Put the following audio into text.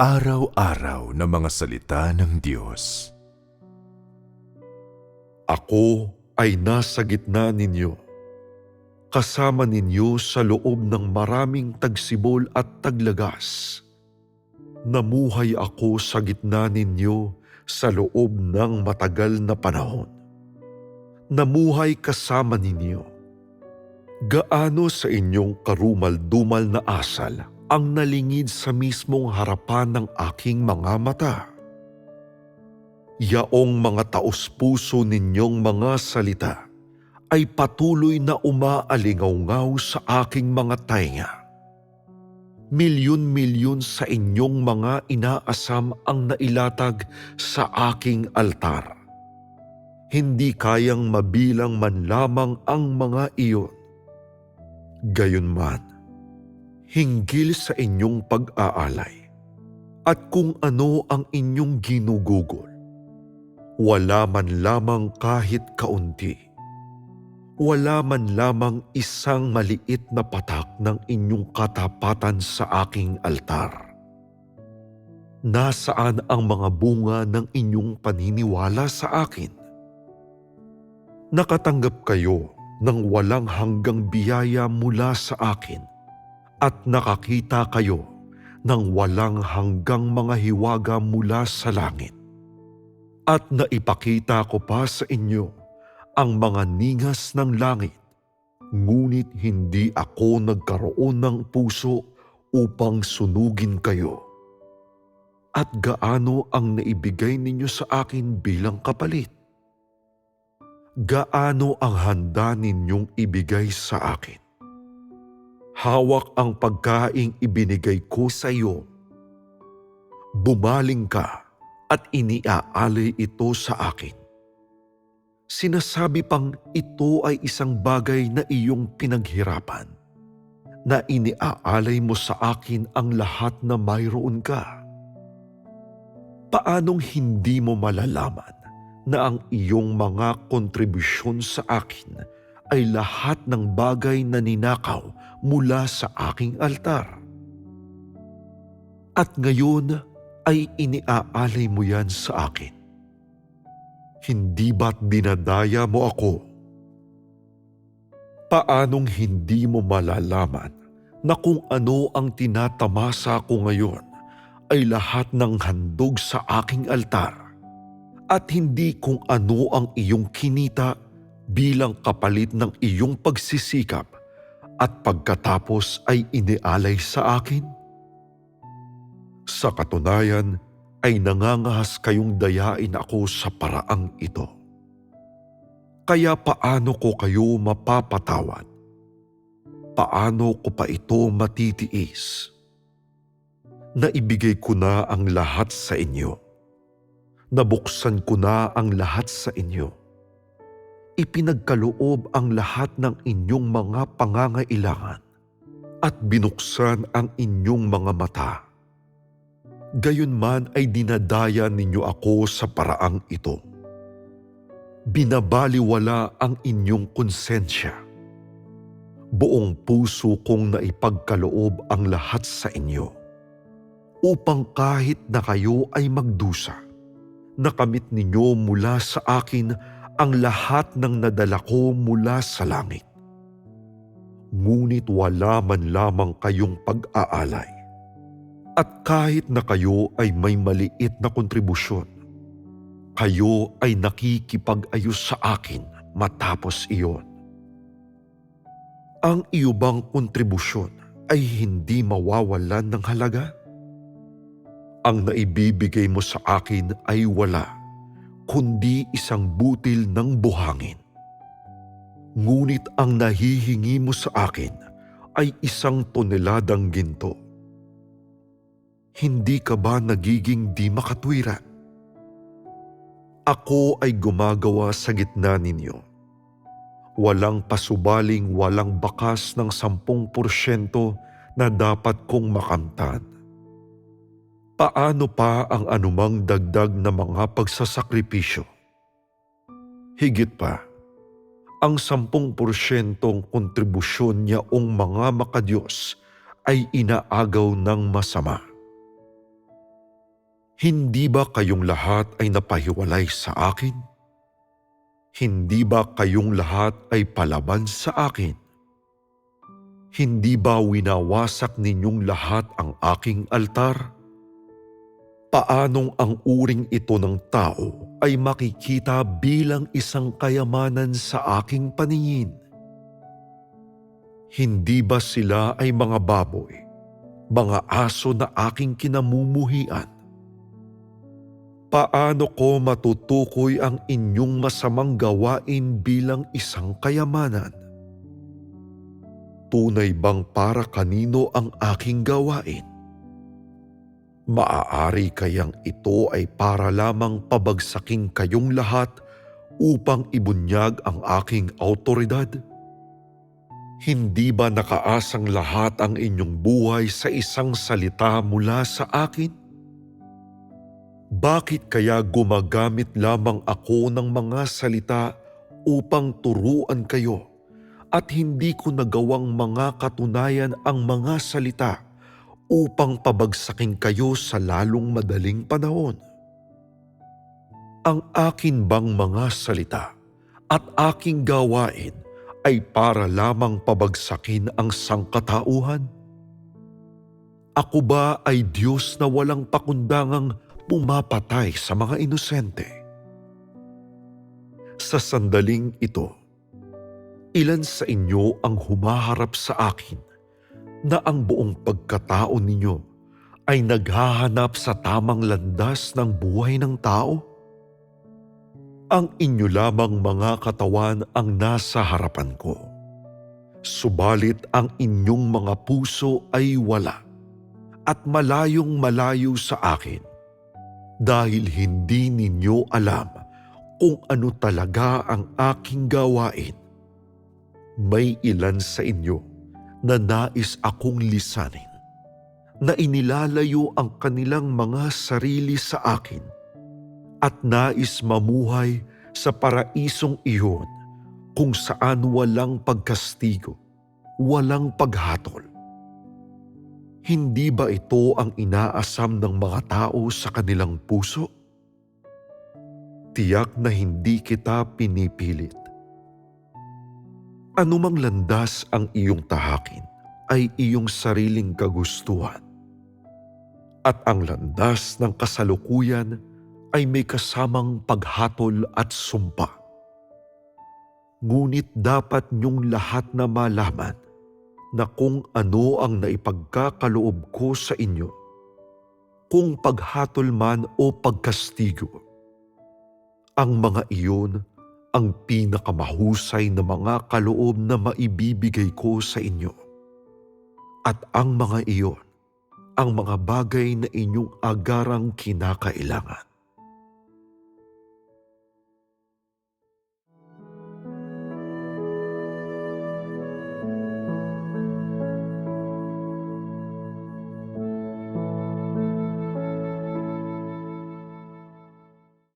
Pang-araw-araw na mga salita ng Diyos. Ako ay nasa gitna ninyo. Kasama ninyo sa loob ng maraming tagsibol at taglagas. Namuhay ako sa gitna ninyo sa loob ng matagal na panahon. Namuhay kasama ninyo. Gaano sa inyong karumal-dumal na asal ang nalingid sa mismong harapan ng aking mga mata? Yaong mga taos-puso ninyong mga salita ay patuloy na umaalingaw sa aking mga tainga. Milyon-milyon sa inyong mga inaasam ang nailatag sa aking altar. Hindi kayang mabilang man lamang ang mga iyon. Gayunman, hinggil sa inyong pag-aalay at kung ano ang inyong ginugugol wala man lamang kahit kaunti. Wala man lamang isang maliit na patak ng inyong katapatan sa aking altar. Nasaan ang mga bunga ng inyong paniniwala sa akin? Nakatanggap kayo ng walang hanggang biyaya mula sa akin at nakakita kayo ng walang hanggang mga hiwaga mula sa langit at naipakita ko pa sa inyo ang mga ningas ng langit. Ngunit hindi ako nagkaroon ng puso upang sunugin kayo. At gaano ang naibigay ninyo sa akin bilang kapalit? Gaano ang handa ninyong ibigay sa akin? Hawak ang pagkaing ibinigay ko sa iyo. Bumaling ka at iniaalay ito sa akin. Sinasabi pang ito ay isang bagay na iyong pinaghirapan, na iniaalay mo sa akin ang lahat na mayroon ka. Paanong hindi mo malalaman na ang iyong mga kontribusyon sa akin ay lahat ng bagay na ninakaw mula sa aking altar? At ngayon, ay iniaalay mo yan sa akin. Hindi ba't dinadaya mo ako? Paanong hindi mo malalaman na kung ano ang tinatamasa ko ngayon ay lahat ng handog sa aking altar at hindi kung ano ang iyong kinita bilang kapalit ng iyong pagsisikap at pagkatapos ay inialay sa akin? Sa katunayan ay nangangahas kayong dayain ako sa paraang ito. Kaya paano ko kayo mapapatawad? Paano ko pa ito matitiis? Naibigay ko na ang lahat sa inyo. Nabuksan ko na ang lahat sa inyo. Ipinagkaloob ang lahat ng inyong mga pangangailangan at binuksan ang inyong mga mata gayon man ay dinadaya ninyo ako sa paraang ito. Binabaliwala ang inyong konsensya. Buong puso kong naipagkaloob ang lahat sa inyo upang kahit na kayo ay magdusa, nakamit ninyo mula sa akin ang lahat ng nadala ko mula sa langit. Ngunit wala man lamang kayong pag-aalay at kahit na kayo ay may maliit na kontribusyon, kayo ay nakikipag-ayos sa akin matapos iyon. Ang iyo bang kontribusyon ay hindi mawawalan ng halaga? Ang naibibigay mo sa akin ay wala, kundi isang butil ng buhangin. Ngunit ang nahihingi mo sa akin ay isang toneladang ginto hindi ka ba nagiging di makatwira? Ako ay gumagawa sa gitna ninyo. Walang pasubaling walang bakas ng sampung porsyento na dapat kong makamtan. Paano pa ang anumang dagdag na mga pagsasakripisyo? Higit pa, ang sampung porsyentong kontribusyon niya ong mga makadiyos ay inaagaw ng masama Hindi ba kayong lahat ay napahiwalay sa akin? Hindi ba kayong lahat ay palaban sa akin? Hindi ba winawasak ninyong lahat ang aking altar? Paanong ang uring ito ng tao ay makikita bilang isang kayamanan sa aking paningin? Hindi ba sila ay mga baboy, mga aso na aking kinamumuhian? Paano ko matutukoy ang inyong masamang gawain bilang isang kayamanan? Tunay bang para kanino ang aking gawain? Maaari kayang ito ay para lamang pabagsaking kayong lahat upang ibunyag ang aking autoridad? Hindi ba nakaasang lahat ang inyong buhay sa isang salita mula sa akin? Bakit kaya gumagamit lamang ako ng mga salita upang turuan kayo at hindi ko nagawang mga katunayan ang mga salita upang pabagsakin kayo sa lalong madaling panahon? Ang akin bang mga salita at aking gawain ay para lamang pabagsakin ang sangkatauhan? Ako ba ay Diyos na walang pakundangang pumapatay sa mga inosente? Sa sandaling ito, ilan sa inyo ang humaharap sa akin na ang buong pagkatao ninyo ay naghahanap sa tamang landas ng buhay ng tao? Ang inyo lamang mga katawan ang nasa harapan ko. Subalit ang inyong mga puso ay wala at malayong malayo sa akin dahil hindi ninyo alam kung ano talaga ang aking gawain. May ilan sa inyo na nais akong lisanin, na inilalayo ang kanilang mga sarili sa akin at nais mamuhay sa paraisong iyon kung saan walang pagkastigo, walang paghatol. Hindi ba ito ang inaasam ng mga tao sa kanilang puso? Tiyak na hindi kita pinipilit. Anumang landas ang iyong tahakin ay iyong sariling kagustuhan. At ang landas ng kasalukuyan ay may kasamang paghatol at sumpa. Ngunit dapat niyong lahat na malaman na kung ano ang naipagkakaloob ko sa inyo, kung paghatol man o pagkastigo, ang mga iyon ang pinakamahusay na mga kaloob na maibibigay ko sa inyo. At ang mga iyon, ang mga bagay na inyong agarang kinakailangan.